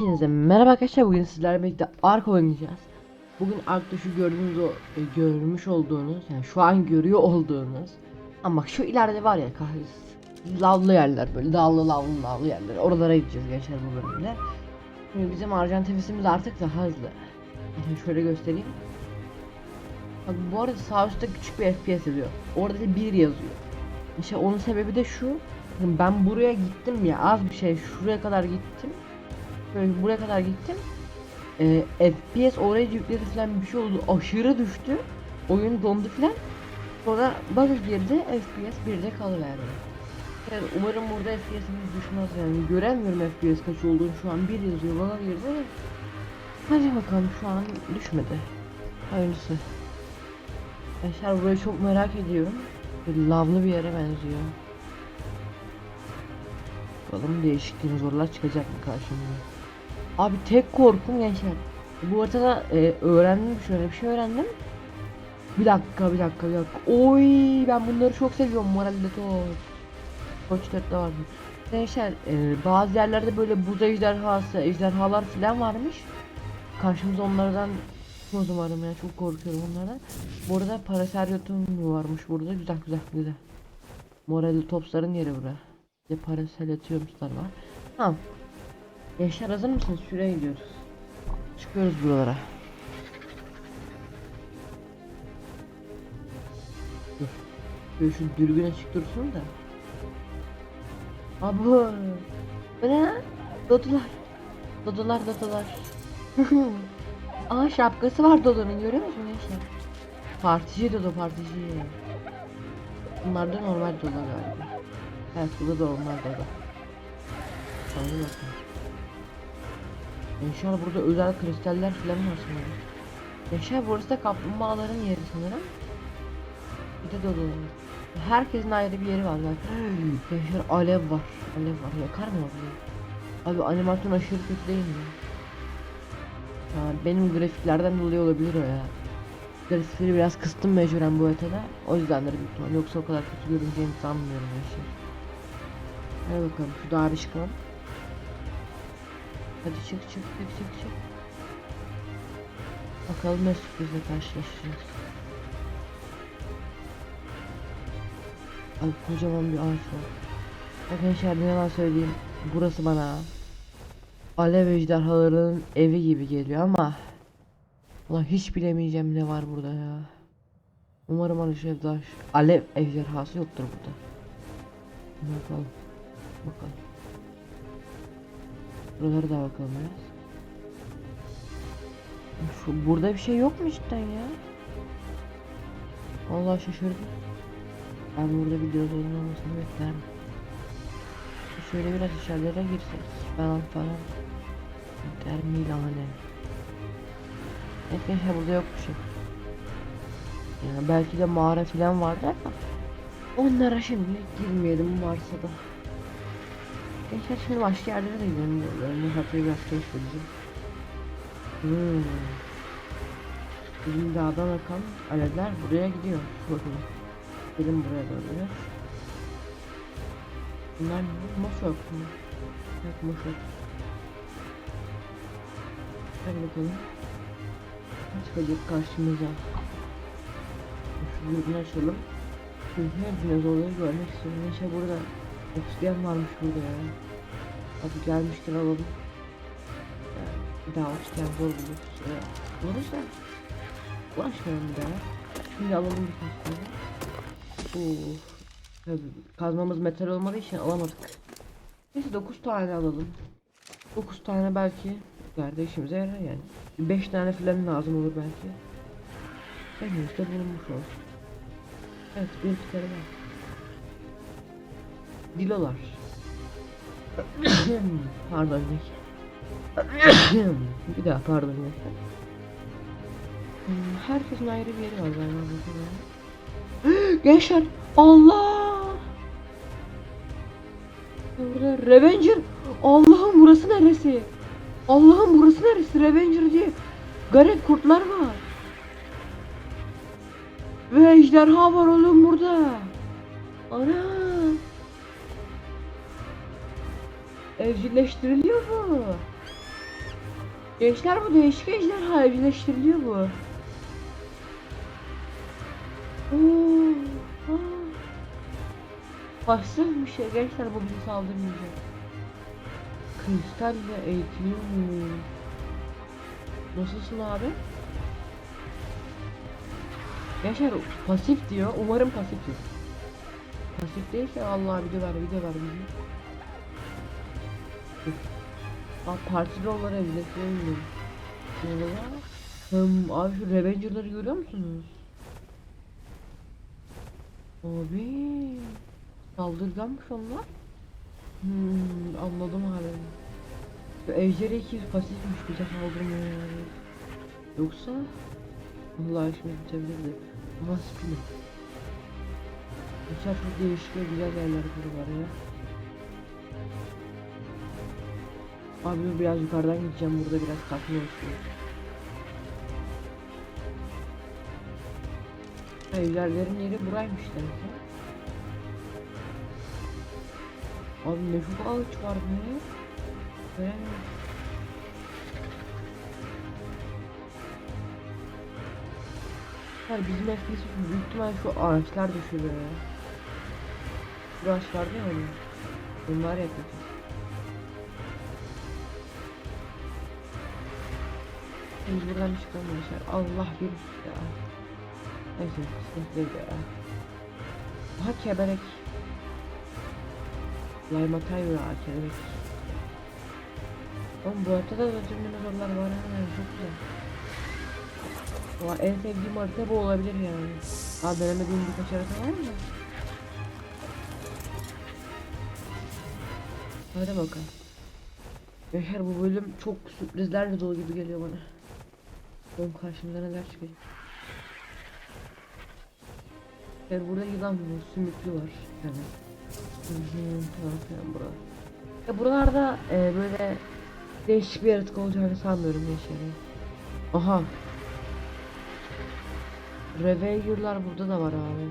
Hepinize merhaba arkadaşlar bugün sizlerle birlikte Ark oynayacağız. Bugün Ark'ta şu gördüğünüz o e, görmüş olduğunuz yani şu an görüyor olduğunuz ama şu ileride var ya kahretsin lavlı yerler böyle dağlı lavlı lavlı yerler oralara gideceğiz gençler bu bölümde. Şimdi bizim Arjan tepesimiz artık daha hızlı. Yani şöyle göstereyim. Bak bu arada sağ üstte küçük bir FPS yazıyor. Orada da 1 yazıyor. İşte onun sebebi de şu. Ben buraya gittim ya az bir şey şuraya kadar gittim. Böyle buraya kadar gittim. Ee, FPS oraya yükledi falan bir şey oldu. Aşırı düştü. Oyun dondu falan. Sonra bug girdi. FPS 1'de kalıverdi. Yani umarım burada FPS'imiz düşmez yani. Göremiyorum FPS kaç olduğunu şu an 1 yazıyor. Bana girdi. Hadi bakalım şu an düşmedi. Hayırlısı. Arkadaşlar burayı çok merak ediyorum. Böyle lavlı bir yere benziyor. Bakalım değişik dinozorlar çıkacak mı karşımıza. Abi tek korkum gençler. Bu haritada e, öğrendim şöyle bir şey öğrendim. Bir dakika bir dakika bir dakika. Oy ben bunları çok seviyorum moralde top. Koç 4'te vardı. Gençler e, bazı yerlerde böyle buz ejderhası, ejderhalar falan varmış. Karşımıza onlardan çıkmaz umarım ya çok korkuyorum onlardan. Bu arada paraseryotum varmış burada güzel güzel güzel. Moralli topsların yeri bura. Bir de paraseryotumlar var. Tamam. Gençler hazır mısınız? Şuraya gidiyoruz. Çıkıyoruz buralara. Dur. Şu dürbün açık dursun da. Abo. Bu ne lan? Dodular. Dodular dodular. Aa şapkası var Dodo'nun görüyor musun gençler? Partici Dodo partici. Bunlar da normal Dodo galiba. Evet bu da normal Dodo. Hadi bakalım. Gençler burada özel kristaller falan var sanırım. Gençler burası da kaplumbağaların yeri sanırım. Bir de Dodo'ların. Herkesin ayrı bir yeri var bak. Gençler alev var. Alev var. Yakar mı orayı? Abi animasyon aşırı kötü değil mi? Ha, benim grafiklerden dolayı olabilir o ya. Grafikleri biraz kıstım mecburen bu haritada. O yüzdendir büyük ihtimal. Yoksa o kadar kötü görüneceğini sanmıyorum gençler. Hadi bakalım şu dağa bir çıkalım. Hadi çık çık çık çık çık. Bakalım ne sürprizle karşılaşacağız. Abi kocaman bir ağaç var. Arkadaşlar ne yalan söyleyeyim. Burası bana alev ejderhalarının evi gibi geliyor ama Ulan hiç bilemeyeceğim ne var burada ya. Umarım ejderhası, alev ejderhası yoktur burada. Bakalım. Bakalım. Buralara da bakalım biraz. Şu, burada bir şey yok mu cidden ya? Allah şaşırdım. Ben burada bir dinozorun olmasını beklerdim. Şöyle biraz içerilere girsek falan falan. Termilane. Evet gençler burada yok bir şey. Yani belki de mağara falan vardır ama onlara şimdi girmeyelim varsa da. Gençler şimdi başka yerlere de gidelim. Böyle haftayı biraz keşfedeceğim. Hmm. Bizim dağdan akan alevler buraya gidiyor. Bakın. Gelin buraya doğru. Bunlar? Moşok mu? Yok moşok. Hadi bakalım. Ne çıkacak karşımıza? Şu açalım. Çünkü dinozorları görmek istiyorum. İşte burada oksijen varmış burada ya. Hadi gelmişken alalım. Bir daha oksijen zor buluruz. Evet. Buluruz da. Uğraşmayalım bir daha. Şimdi alalım birkaç tane. Tabii kazmamız metal olmadığı için alamadık. Neyse 9 tane alalım. 9 tane belki ileride işimize yarar yani. 5 tane falan lazım olur belki. Elimizde bulunmuş olsun. Evet bir kere var. Dilolar. pardon bir daha pardon. Hmm, Herkesin ayrı bir yeri var galiba. Gençler Allah! Burada Revenger. Allah'ım burası neresi? Allah'ım burası neresi? Revenger diye garip kurtlar var. Ve ejderha var oğlum burada. Ana. Evcilleştiriliyor bu. Gençler bu değişik ejderha evcilleştiriliyor bu. Oo, aa. Pasifmiş ya gençler bu bizi saldırmayacak. Kristalle eğitiliyor mu? Nasılsın abi? Gençler pasif diyor. Umarım pasiftir. Pasif değilse Allah video ver video ver video. Aa parti rolları evleşiyor. Hım abi şu Revenger'ları görüyor musunuz? Abi saldırganmış onlar. Hmm, anladım abi. Ejderi 200 pasifmiş bize saldırmıyor yani. Yoksa Allah işimiz bitebilirdi. Ama spin. Geçer çok değişik ve güzel yerler var ya. Abi biraz yukarıdan gideceğim burada biraz tatmin olsun. Evlerlerin yeri buraymış demek ya. Abi ne çok ağaç var be. Göremiyorum. Yani bizim FPS büyük ihtimal şu ağaçlar düşürüyor ya. Bu ağaçlar değil mi? Bunlar yapıyor. Biz buradan çıkamayacağız. Allah virüs ya. Neyse değil ya. Aha keberek. Laymatay ya kelebek. Oğlum bu haritada da tüm dinozorlar var ha çok güzel. Valla en sevdiğim harita bu olabilir yani. Abi denemediğim birkaç harita var mı? Hadi bakalım. Yaşar bu bölüm çok sürprizlerle dolu gibi geliyor bana. Benim karşımda neler çıkacak. Yani burada yılan var, sümüklü var. Yani. Falan bura. Ya buralarda e, böyle değişik bir yaratık olacağını sanmıyorum Yaşar'ı. Aha. Reveiller'lar burada da var abi.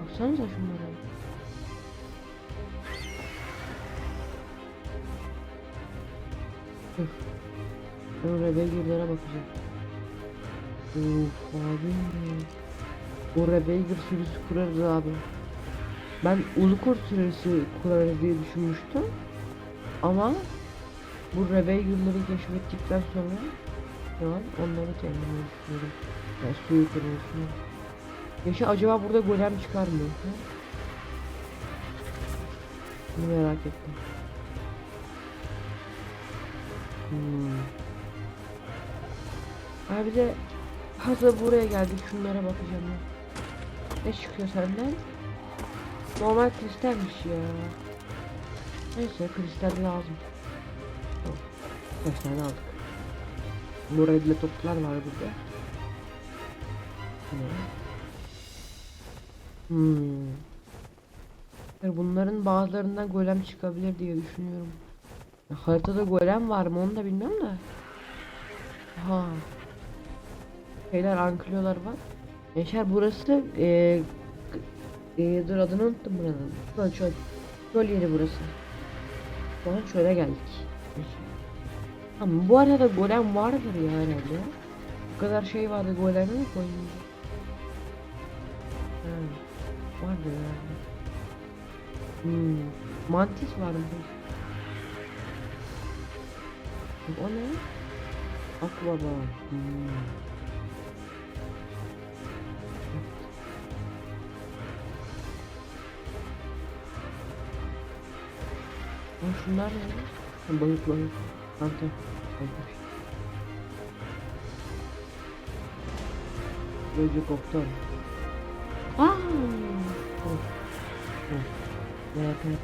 Baksanıza şunlara. Dur. O Reveiller'lara bakacağım. Uf abi. O Reveiller sürüsü kurarız abi. Ben Ulukurt sürüsü kurarız diye düşünmüştüm. Ama bu Reveiller'ları keşfettikten sonra şu an onları kendime düşünüyorum. Yani suyu kuruluşunu. Yaşa acaba burada golem çıkar mı? Ha? Bunu merak ettim. Hmm. Abi de hazır buraya geldik şunlara bakacağım ya. Ne çıkıyor senden? Normal kristalmiş ya. Neyse kristal lazım. Tamam. Kaç tane aldık. Bile toplar var burada. Hmm. Bunların bazılarından golem çıkabilir diye düşünüyorum. Haritada golem var mı onu da bilmiyorum da. Ha. Şeyler ankliolar var. Yaşar burası eee e, dur adını unuttum buranın. Çöl çöl. Çöl yeri burası. Şu çöle geldik. Ama bu arada golem vardır ya herhalde. Bu kadar şey vardı golemi mi koyayım? Ha, vardı herhalde. Hmm. Mantis var mı? O ne? Akbaba. Hmm. Şunlar ne? Balık balık. Panta. Balık. Böcek koptan. Aaa! Ne ne ne?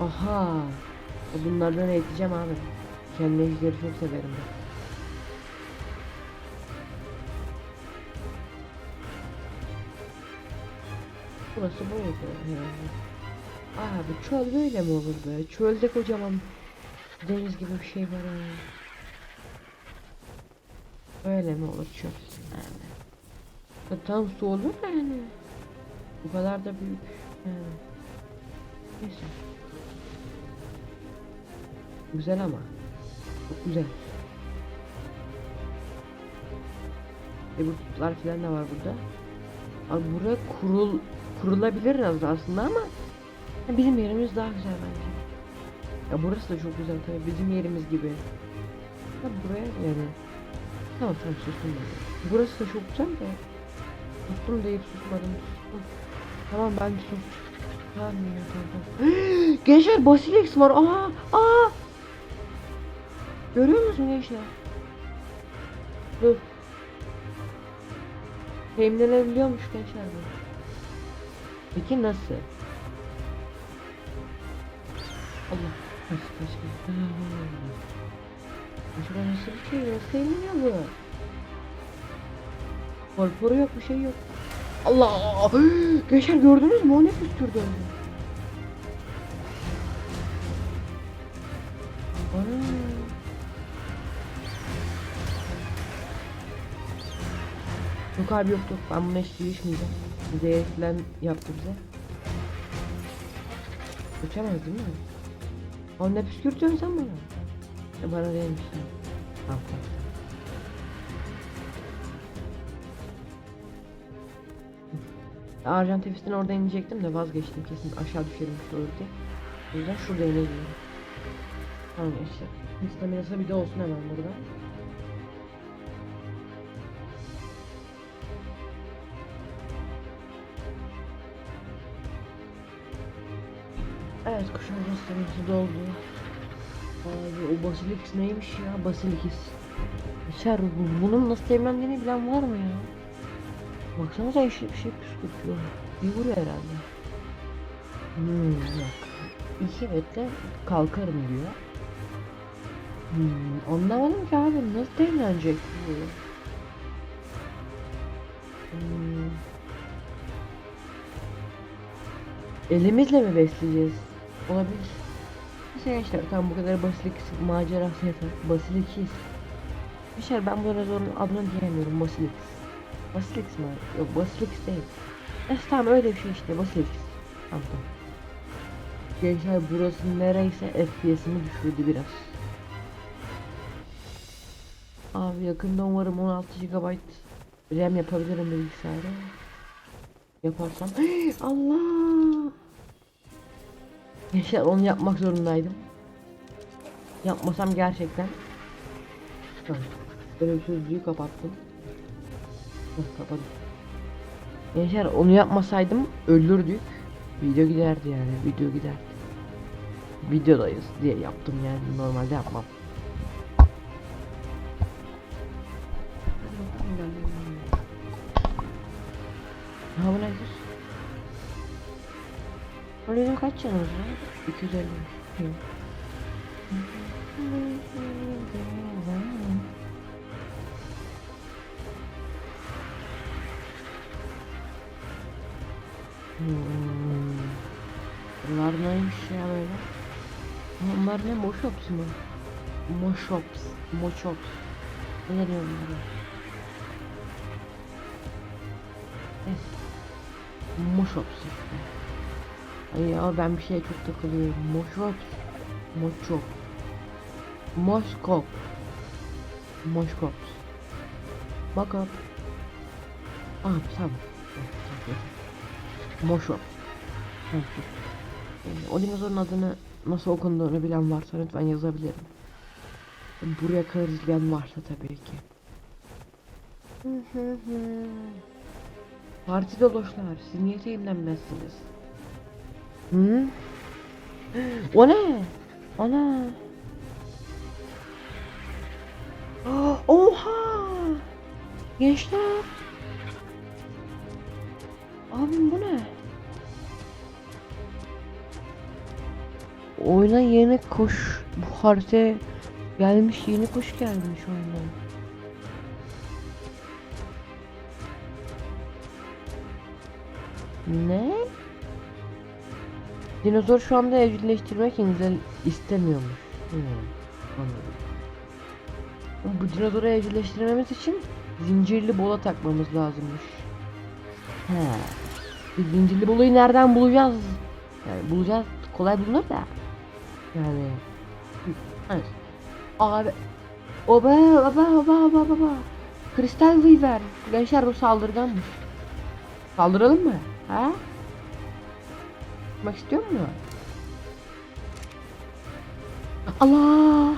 Aha! E Bunlardan eğiteceğim abi. Kendi ejderi çok severim ben. Burası bu herhalde. Abi çöl böyle mi olur be? Çölde kocaman deniz gibi bir şey var ha. Öyle mi olur çöl? Yani. Ya tam su olur da yani. Bu kadar da büyük. Yani. Neyse. Güzel ama. Çok güzel. E bu tutlar falan da var burada. Abi buraya kurul kurulabilir aslında ama bizim yerimiz daha güzel bence. Ya burası da çok güzel tabii bizim yerimiz gibi. Ya buraya yani. Tamam tamam sustum ben. Burası da çok güzel de. Sustum deyip susmadım. Sustum. Tamam ben sus. Tamam tamam tamam. gençler Basilisk var. Aa aa. Görüyor musun gençler? Dur. Temizlenebiliyormuş gençler bu. Peki nasıl? Allah. Kaç kaç kaç. Nasıl bir şey? Nasıl temizleniyor bu? Korporu yok bir şey yok. Allah! Gençler gördünüz mü? O ne püskürdü? Ana. Yok abi yok yok ben buna hiç girişmeyeceğim. Zehir falan yaptı bize. Uçamaz değil mi? Oğlum ne püskürtüyorsun sen bana? Ya bana değilmiş. Tamam tamam. Arjan orada inecektim de vazgeçtim kesin aşağı düşerim şu olur diye. O yüzden şurada ineceğim. Tamam işte. Staminası bir de olsun hemen burada. Evet kuşun staminası doldu. Abi o Basilisk neymiş ya Basilikis. İçer bu- bunun nasıl temizlendiğini bilen var mı ya? Baksanıza eşit bir şey püskürtüyor. Bir vuruyor herhalde. Hmm, bak. İki metre kalkarım diyor. Hmm, anlamadım ki abi nasıl temizlenecek bu? Hmm. Elimizle mi besleyeceğiz? Olabilir. Neyse gençler tamam bu kadar basilik macerası yeter. Basilikis. Bir şey ben bu rezorun adını diyemiyorum Basilix. Basilix mi? Yok Basilix değil. Neyse tamam öyle bir şey işte. Tamam tamam. Gençler burası nereyse FPS'imi düşürdü biraz. Abi yakında umarım 16 GB RAM yapabilirim bilgisayara. Yaparsam Allah. Gençler onu yapmak zorundaydım. Yapmasam gerçekten. Sözlüğü kapattım. Kapadım. Gençler onu yapmasaydım ölürdük. Video giderdi yani video giderdi. Videodayız diye yaptım yani normalde yapmam. 250. Yok. Hmm. Bunlar neymiş ya böyle? Bunlar ne moşops mı? Moşops, moşops. Ne deniyor bunlara? Moşops işte. Ya ben bir şeye çok takılıyorum. Moşops. Moçop. Moskop. Moskops. Bak up. Ah tamam. Moşop. Ee, o dinozorun adını nasıl okunduğunu bilen varsa lütfen yazabilirim. Buraya kadar izleyen varsa tabii ki. Parti doloşlar, siz niye teyimlenmezsiniz? Hı? O ne? Ana. Oha! Gençler. Abim bu ne? Oyuna yeni kuş bu haritaya gelmiş yeni kuş gelmiş oyuna. Ne? Dinozor şu anda evcilleştirmek istemiyormuş. Hmm, anladım. Bu dinozoru evcilleştirmemiz için zincirli bola takmamız lazımmış. He. Biz zincirli bolayı nereden bulacağız? Yani bulacağız kolay bulunur da. Yani. Evet. Abi. Oba oba oba oba oba. Kristal Weaver. Gençler bu saldırganmış. Saldıralım mı? Ha? Yapmak istiyor mu? Allah!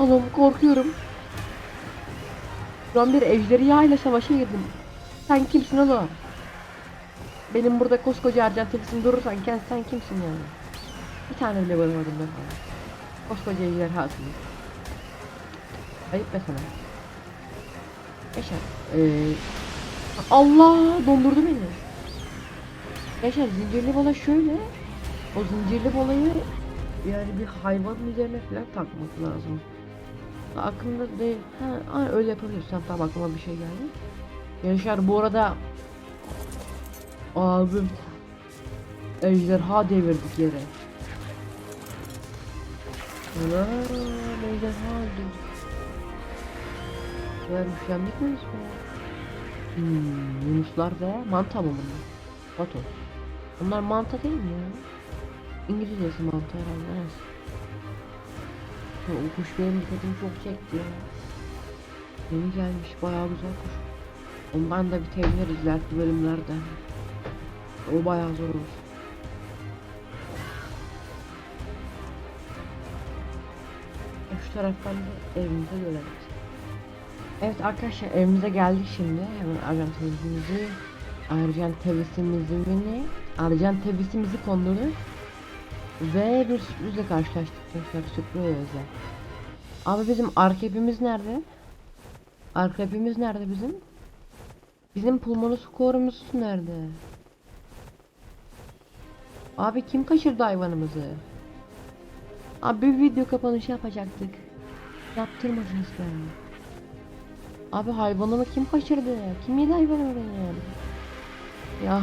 Allah'ım korkuyorum. Şu an bir ejderha ile savaşa girdim. Sen kimsin oğlum? Benim burada koskoca Arjantin'sin durursan sen, sen kimsin yani? Bir tane bile vuramadım ben sana. Koskoca ejderhasın. Ayıp be sana. Yaşar. Ee, Allah dondurdu beni. Yaşar zincirli bala şöyle. O zincirli balayı yani bir hayvanın üzerine falan takmak lazım. Aklımda değil. Ha, öyle yapabilirsin. Tamam aklıma bir şey geldi. Yaşar bu arada abim ejderha devirdik yere. Ulan ejderha devirdik. Vermiş yendik miyiz be? Hmm, Yunuslar ve manta mı bunlar? Bato. Bunlar manta değil mi ya? İngilizcesi manta herhalde. Ya, o kuş benim dikkatimi çok çekti ya. Yeni gelmiş bayağı güzel kuş. Ondan da bir teviniriz ileriki bölümlerde. O bayağı zor olur. E, Şu taraftan da evimize dönelim. Evet arkadaşlar evimize geldik şimdi. Hemen Arjantinimizi Arjantevisimizi mi? Arjantevisimizi kondurduk. Ve bir sürprizle karşılaştık gençler. Sürpriz Abi bizim arkepimiz nerede? Arkepimiz nerede bizim? Bizim pulmonus korumuz nerede? Abi kim kaçırdı hayvanımızı? Abi bir video kapanışı yapacaktık. Yaptırmadınız be. Abi hayvanımı kim kaçırdı? Kim yedi hayvanımı benim? Ya.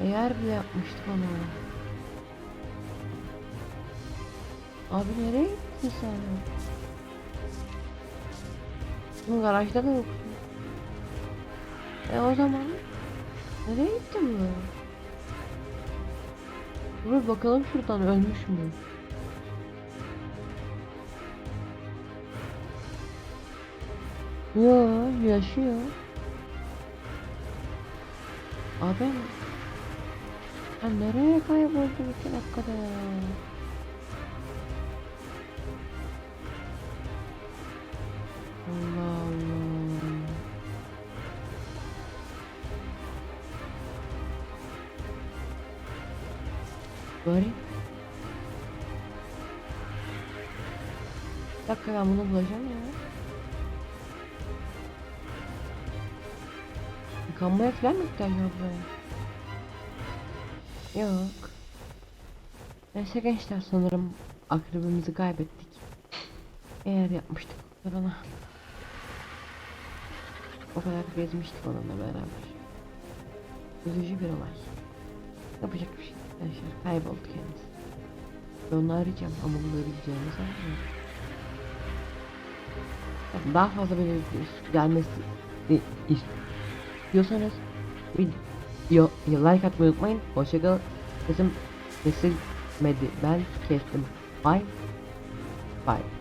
Eğer bile yapmıştık onu. Abi nereye gittin sen? Bu garajda da yoksun. E o zaman nereye gitti bu? Dur bakalım şuradan ölmüş mü? Yo yaşıyor. Abi ben nereye kayboldu iki dakikada? Allah Allah. Bari. Bir dakika ben bunu bulacağım ya. Yıkanmaya falan mı acaba buraya? Yok. Neyse gençler sanırım akrebimizi kaybettik. Eğer yapmıştık ona. O kadar gezmiştik onunla beraber. Üzücü bir olay. Yapacak bir şey. Gençler kayboldu kendisi. Ben onu arayacağım ama bulabileceğimi sanmıyorum. Daha fazla böyle gelmesi istiyorsanız video like atmayı unutmayın. Hoşçakal. Sesim kesilmedi. Ben kestim. Bye. Bye.